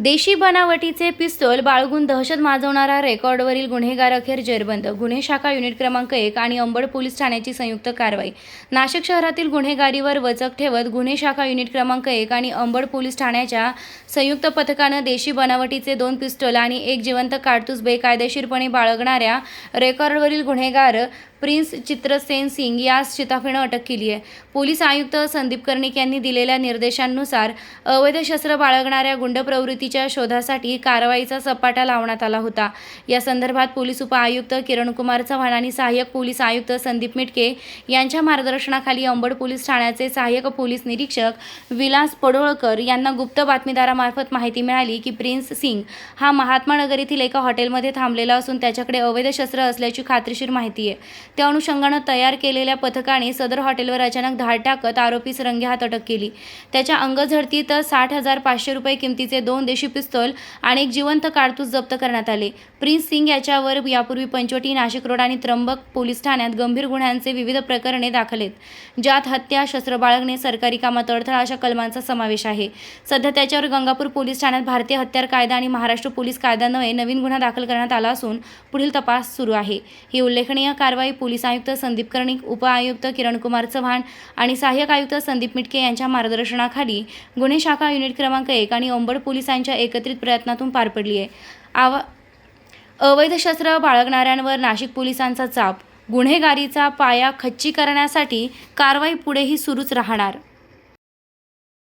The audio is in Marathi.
देशी बनावटीचे पिस्तोल बाळगून दहशत माजवणारा रेकॉर्डवरील गुन्हेगार अखेर जेरबंद. गुन्हे शाखा युनिट क्रमांक एक आणि अंबड पोलीस ठाण्याची संयुक्त कारवाई. नाशिक शहरातील गुन्हेगारीवर वचक ठेवत गुन्हे शाखा युनिट क्रमांक एक आणि अंबड पोलीस ठाण्याच्या संयुक्त पथकानं देशी बनावटीचे दोन पिस्तोल आणि एक जिवंत काडतूस बेकायदेशीरपणे बाळगणाऱ्या रेकॉर्डवरील गुन्हेगार प्रिन्स चित्रसेन सिंग यास शिताफीनं अटक केली आहे. पोलीस आयुक्त संदीप कर्णिक यांनी दिलेल्या निर्देशांनुसार अवैध शस्त्र बाळगणाऱ्या गुंड प्रवृत्तीच्या शोधासाठी कारवाईचा सपाटा लावण्यात आला होता. या संदर्भात पोलीस उपआयुक्त किरणकुमार चव्हाण आणि सहाय्यक पोलीस आयुक्त संदीप मिटके यांच्या मार्गदर्शनाखाली अंबड पोलीस ठाण्याचे सहाय्यक पोलीस निरीक्षक विलास पडोळकर यांना गुप्त बातमीदारामार्फत माहिती मिळाली की प्रिन्स सिंग हा महात्मा नगर येथील एका हॉटेलमध्ये थांबलेला असून त्याच्याकडे अवैध शस्त्र असल्याची खात्रीशीर माहिती आहे. त्या अनुषंगानं तयार केलेल्या पथकाने सदर हॉटेलवर अचानक धाड टाकत आरोपीस रंगेहात अटक केली. त्याच्या अंगझडतीत साठ हजार पाचशे रुपये किमतीचे दोन देशी पिस्तल आणि एक जिवंत कारतूस जप्त करण्यात आले. प्रिन्स सिंग याच्यावर यापूर्वी पंचवटी नाशिक रोड आणि त्र्यंबक पोलीस ठाण्यात गंभीर गुन्ह्यांचे विविध प्रकरणे दाखल आहेत ज्यात हत्या शस्त्र बाळगणे सरकारी कामात अडथळा अशा कलमांचा समावेश आहे. सध्या त्याच्यावर गंगापूर पोलीस ठाण्यात भारतीय हत्यार कायदा आणि महाराष्ट्र पोलीस कायद्यान्वये नवीन गुन्हा दाखल करण्यात आला असून पुढील तपास सुरू आहे. ही उल्लेखनीय कारवाई पोलीस आयुक्त संदीप कर्णिक उपआयुक्त किरणकुमार चव्हाण आणि सहाय्यक आयुक्त संदीप मिटके यांच्या मार्गदर्शनाखाली गुन्हे शाखा युनिट क्रमांक एक आणि ओंबड पोलिसांच्या एकत्रित प्रयत्नातून पार पडली आहे. आवा अवैध शस्त्र बाळगणाऱ्यांवर नाशिक पोलिसांचा चाप गुन्हेगारीचा पाया खच्ची करण्यासाठी कारवाई पुढेही सुरूच राहणार.